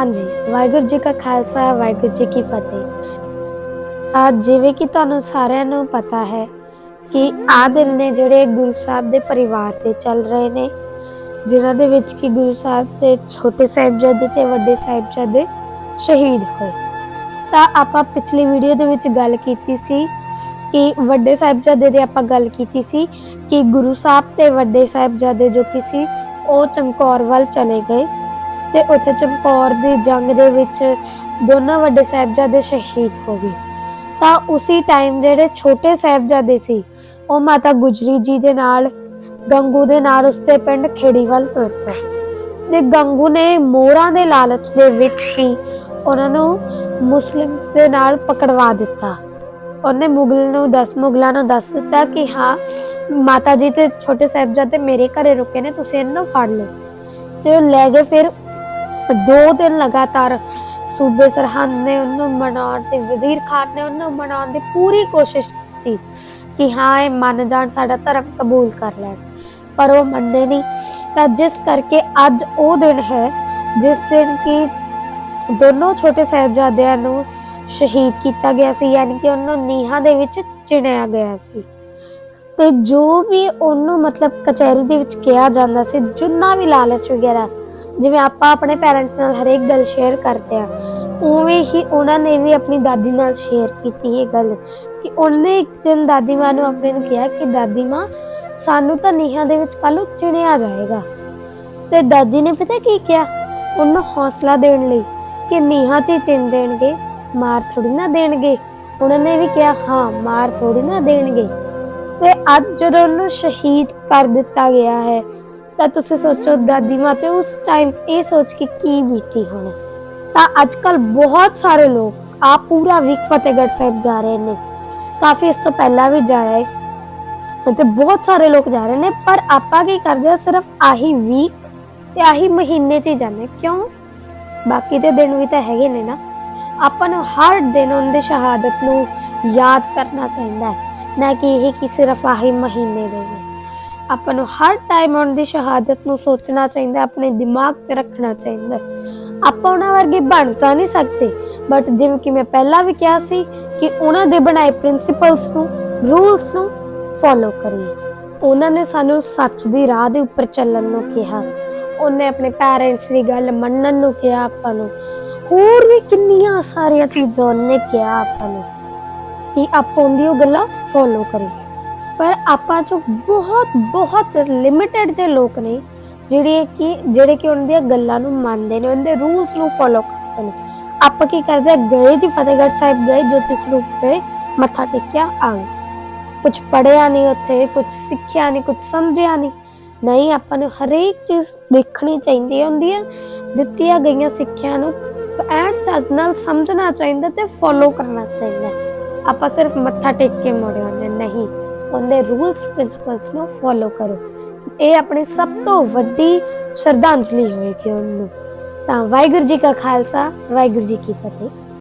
ਹਾਂਜੀ, ਵਾਹਿਗੁਰੂ ਜੀ ਕਾ ਖਾਲਸਾ, ਵਾਹਿਗੁਰੂ ਜੀ ਕੀ ਫਤਿਹ। ਆ ਜਿਵੇਂ ਕਿ ਤੁਹਾਨੂੰ ਸਾਰਿਆਂ ਨੂੰ ਪਤਾ ਹੈ ਕਿ ਆ ਦਿਨ ਨੇ ਜਿਹੜੇ ਗੁਰੂ ਸਾਹਿਬ ਦੇ ਪਰਿਵਾਰ ਤੇ ਚੱਲ ਰਹੇ ਨੇ, ਜਿਨ੍ਹਾਂ ਦੇ ਵਿੱਚ ਕਿ ਗੁਰੂ ਸਾਹਿਬ ਦੇ ਛੋਟੇ ਸਾਹਿਬਜ਼ਾਦੇ ਤੇ ਵੱਡੇ ਸਾਹਿਬਜ਼ਾਦੇ ਸ਼ਹੀਦ ਹੋਏ। ਤਾਂ ਆਪਾਂ ਪਿਛਲੀ ਵੀਡੀਓ ਦੇ ਵਿੱਚ ਗੱਲ ਕੀਤੀ ਸੀ ਕਿ ਵੱਡੇ ਸਾਹਿਬਜ਼ਾਦੇ ਦੀ ਆਪਾਂ ਗੱਲ ਕੀਤੀ ਸੀ ਕਿ ਗੁਰੂ ਸਾਹਿਬ ਤੇ ਵੱਡੇ ਸਾਹਿਬਜ਼ਾਦੇ ਜੋ ਕਿ ਸੀ, ਉਹ ਚਮਕੌਰ ਵੱਲ ਚਲੇ ਗਏ। ਤੇ ਉੱਥੇ ਚਮਕੌਰ ਦੀ ਜੰਗ ਦੇ ਵਿੱਚ ਦੋਨਾਂ ਵੱਡੇ ਸਾਹਿਬਜ਼ਾਦੇ ਸ਼ਹੀਦ ਹੋ ਗਏ। ਤਾਂ ਉਸੇ ਟਾਈਮ ਜਿਹੜੇ ਛੋਟੇ ਸਾਹਿਬਜ਼ਾਦੇ ਸੀ, ਉਹ ਮਾਤਾ ਗੁਜਰੀ ਜੀ ਦੇ ਨਾਲ, ਗੰਗੂ ਦੇ ਨਾਲ ਉਸਦੇ ਪਿੰਡ ਖੇੜੀ ਤੁਰ ਪਏ। ਤੇ ਗੰਗੂ ਨੇ ਮੋਹਰਾਂ ਦੇ ਲਾਲਚ ਦੇ ਵਿੱਚ ਹੀ ਉਹਨਾਂ ਨੂੰ ਮੁਸਲਿਮਸ ਦੇ ਨਾਲ ਪਕੜਵਾ ਦਿੱਤਾ। ਉਹਨੇ ਮੁਗਲ ਨੂੰ ਦਸ, ਮੁਗਲਾਂ ਨੂੰ ਦੱਸ ਦਿੱਤਾ ਕਿ ਹਾਂ, ਮਾਤਾ ਜੀ ਤੇ ਛੋਟੇ ਸਾਹਿਬਜ਼ਾਦੇ ਮੇਰੇ ਘਰੇ ਰੁਕੇ ਨੇ, ਤੁਸੀਂ ਇਹਨਾਂ ਨੂੰ ਫੜ ਲਓ। ਤੇ ਉਹ ਲੈ ਗਏ, ਫਿਰ ਦੋ ਦਿਨ ਲਗਾਤਾਰ ਸੂਬੇ ਸਰਹੰਦ ਨੇ ਉਹਨੂੰ ਮਨਾਉਣ ਤੇ ਵਜ਼ੀਰ ਖਾਨ ਨੇ ਉਹਨੂੰ ਮਨਾਉਣ ਦੀ ਪੂਰੀ ਕੋਸ਼ਿਸ਼ ਕੀਤੀ ਕਿ ਹਾਂ, ਇਹ ਮੰਨ ਜਾਣ, ਸਾਡਾ ਧਰਮ ਕਬੂਲ ਕਰ ਲੈਣ। ਪਰ ਉਹ ਮੰਨੇ ਨਹੀਂ। ਤਾਂ ਜਿਸ ਕਰਕੇ ਅੱਜ ਉਹ ਦਿਨ ਹੈ, ਜਿਸ ਦਿਨ ਕਿ ਦੋਨੋਂ ਛੋਟੇ ਸਾਹਿਬਜ਼ਾਦਿਆਂ ਨੂੰ ਸ਼ਹੀਦ ਕੀਤਾ ਗਿਆ ਸੀ, ਯਾਨੀ ਕਿ ਉਹਨਾਂ ਨੀਹਾਂ ਦੇ ਵਿੱਚ ਚਿਣਿਆ ਗਿਆ ਸੀ। ਤੇ ਜੋ ਵੀ ਉਹਨੂੰ ਮਤਲਬ ਕਚਹਿਰੀ ਦੇ ਵਿੱਚ ਕਿਹਾ ਜਾਂਦਾ ਸੀ, ਜਿੰਨਾ ਵੀ ਲਾਲਚ ਵਗੈਰਾ ਜਿਵੇਂ ਆਪਾਂ ਆਪਣੇ ਪੈਰੈਂਟਸ ਨਾਲ ਹਰੇਕ ਗੱਲ ਸ਼ੇਅਰ ਕਰਦੇ ਆ ਉਵੇਂ ਹੀ ਉਹਨਾਂ ਨੇ ਵੀ ਆਪਣੀ ਦਾਦੀ ਨਾਲ ਸ਼ੇਅਰ ਕੀਤੀ ਇਹ ਗੱਲ ਕਿ ਉਹਨੇ ਇੱਕ ਦਿਨ ਦਾਦੀ ਮਾਂ ਨੂੰ ਆਪਣੇ ਨੂੰ ਕਿਹਾ ਕਿ ਦਾਦੀ ਮਾਂ, ਸਾਨੂੰ ਤਾਂ ਨੀਹਾਂ ਦੇ ਵਿੱਚ ਕੱਲ੍ਹ ਚਿਣਿਆ ਜਾਏਗਾ। ਤੇ ਦਾਦੀ ਨੇ ਪਤਾ ਕੀ ਕਿਹਾ? ਉਹਨੂੰ ਹੌਸਲਾ ਦੇਣ ਲਈ ਕਿ ਨੀਹਾਂ 'ਚ ਚਿਣ ਦੇਣਗੇ, ਮਾਰ ਥੋੜੀ ਨਾ ਦੇਣਗੇ। ਉਹਨਾਂ ਨੇ ਵੀ ਕਿਹਾ, ਹਾਂ, ਮਾਰ ਥੋੜੀ ਨਾ ਦੇਣਗੇ। ਤੇ ਅੱਜ ਜਦੋਂ ਉਹਨੂੰ ਸ਼ਹੀਦ ਕਰ ਦਿੱਤਾ ਗਿਆ ਹੈ ਤਾਂ ਤੁਸੀਂ ਸੋਚੋ, ਦਾਦੀ ਮਾਂ ਤੇ ਉਸ ਟਾਈਮ ਇਹ ਸੋਚ ਕੇ ਕੀ ਬੀਤੀ ਹੋਣੀ। ਤਾਂ ਅੱਜ ਕੱਲ ਬਹੁਤ ਸਾਰੇ ਲੋਕ ਆ ਪੂਰਾ ਵੀਕ ਫਤਿਹਗੜ੍ਹ ਸਾਹਿਬ ਜਾ ਰਹੇ ਨੇ। ਕਾਫੀ ਇਸ ਤੋਂ ਪਹਿਲਾਂ ਵੀ ਜਾ ਰਹੇ। ਤੇ ਬਹੁਤ ਸਾਰੇ ਲੋਕ ਜਾ ਰਹੇ ਨੇ, ਪਰ ਆਪਾਂ ਕੀ ਕਰਦੇ ਆ ਸਿਰਫ ਆਹੀ ਵੀਕ ਤੇ ਆਹੀ ਮਹੀਨੇ 'ਚ ਹੀ ਜਾਂਦੇ ਕਿਉਂ? ਬਾਕੀ ਦੇ ਦਿਨ ਵੀ ਤਾਂ ਹੈਗੇ ਨੇ ਨਾ। ਆਪਾਂ ਨੂੰ ਹਰ ਦਿਨ ਉਹਨਾਂ ਦੀ ਸ਼ਹਾਦਤ ਨੂੰ ਯਾਦ ਕਰਨਾ ਚਾਹੀਦਾ ਹੈ। ਨਾ ਕਿ ਇਹ ਕਿ ਸਿਰਫ ਆਹੀ ਮਹੀਨੇ ਦੇ ਆਪਾਂ ਨੂੰ ਹਰ ਟਾਈਮ ਉਹਨਾਂ ਦੀ ਸ਼ਹਾਦਤ ਨੂੰ ਸੋਚਣਾ ਚਾਹੀਦਾ, ਆਪਣੇ ਦਿਮਾਗ ਤੇ ਰੱਖਣਾ ਚਾਹੀਦਾ। ਆਪਾਂ ਉਹਨਾਂ ਵਰਗੇ ਬਣ ਤਾਂ ਨਹੀਂ ਸਕਦੇ ਬਟ ਜਿਵੇਂ ਕਿ ਮੈਂ ਪਹਿਲਾਂ ਵੀ ਕਿਹਾ ਸੀ ਕਿ ਉਹਨਾਂ ਦੇ ਬਣਾਏ ਪ੍ਰਿੰਸੀਪਲਸ ਨੂੰ ਰੂਲਸ ਨੂੰ ਫੋਲੋ ਕਰੀਏ। ਉਹਨਾਂ ਨੇ ਸਾਨੂੰ ਸੱਚ ਦੀ ਰਾਹ ਦੇ ਉੱਪਰ ਚੱਲਣ ਨੂੰ ਕਿਹਾ। ਉਹਨੇ ਆਪਣੇ ਪੈਰੈਂਟਸ ਦੀ ਗੱਲ ਮੰਨਣ ਨੂੰ ਕਿਹਾ ਆਪਾਂ ਨੂੰ। ਹੋਰ ਵੀ ਕਿੰਨੀਆਂ ਸਾਰੀਆਂ ਚੀਜ਼ਾਂ ਉਹਨੇ ਕਿਹਾ ਆਪਾਂ ਨੂੰ ਕਿ ਆਪਾਂ ਉਹਦੀ ਉਹ ਗੱਲਾਂ ਫੋਲੋ ਕਰੀਏ। ਪਰ ਆਪਾਂ ਜੋ ਬਹੁਤ ਬਹੁਤ ਲਿਮਿਟਿਡ ਜਿਹੇ ਲੋਕ ਨੇ, ਜਿਹੜੇ ਕਿ ਜਿਹੜੇ ਕਿ ਉਹਨਾਂ ਦੀਆਂ ਗੱਲਾਂ ਨੂੰ ਮੰਨਦੇ ਨੇ, ਉਹਨਾਂ ਦੇ ਰੂਲਸ ਨੂੰ ਫੋਲੋ ਕਰਦੇ ਨੇ। ਆਪਾਂ ਕੀ ਕਰਦੇ ਆ, ਗਏ ਜੀ ਫਤਿਹਗੜ੍ਹ ਸਾਹਿਬ ਗਏ ਜੋਤੀ ਸਰੂਪ ਗਏ ਮੱਥਾ ਟੇਕਿਆ ਆ ਗਏ ਕੁਝ ਪੜਿਆ ਨਹੀਂ ਉੱਥੇ ਕੁਝ ਸਿੱਖਿਆ ਨਹੀਂ ਕੁਝ ਸਮਝਿਆ ਨਹੀਂ। ਨਹੀਂ, ਆਪਾਂ ਨੂੰ ਹਰੇਕ ਚੀਜ਼ ਦੇਖਣੀ ਚਾਹੀਦੀ ਹੁੰਦੀ ਹੈ ਦਿੱਤੀਆਂ ਗਈਆਂ ਸਿੱਖਿਆ ਨੂੰ ਐਨ ਚੱਜ ਨਾਲ ਸਮਝਣਾ ਚਾਹੀਦਾ ਤੇ ਫੋਲੋ ਕਰਨਾ ਚਾਹੀਦਾ। ਆਪਾਂ ਸਿਰਫ ਮੱਥਾ ਟੇਕ ਕੇ ਮੁੜਿਆ ਨਹੀਂ। ਉਹਦੇ ਰੂਲਸ ਪ੍ਰਿੰਸੀਪਲਸ ਨੂੰ ਫੋਲੋ ਕਰੋ। ਇਹ ਆਪਣੀ ਸਭ ਤੋਂ ਵੱਡੀ ਸ਼ਰਧਾਂਜਲੀ ਹੋਏਗੀ ਉਹਨੂੰ। ਤਾਂ ਵਾਹਿਗੁਰੂ ਜੀ ਕਾ ਖਾਲਸਾ, ਵਾਹਿਗੁਰੂ ਜੀ ਕੀ ਫਤਿਹ।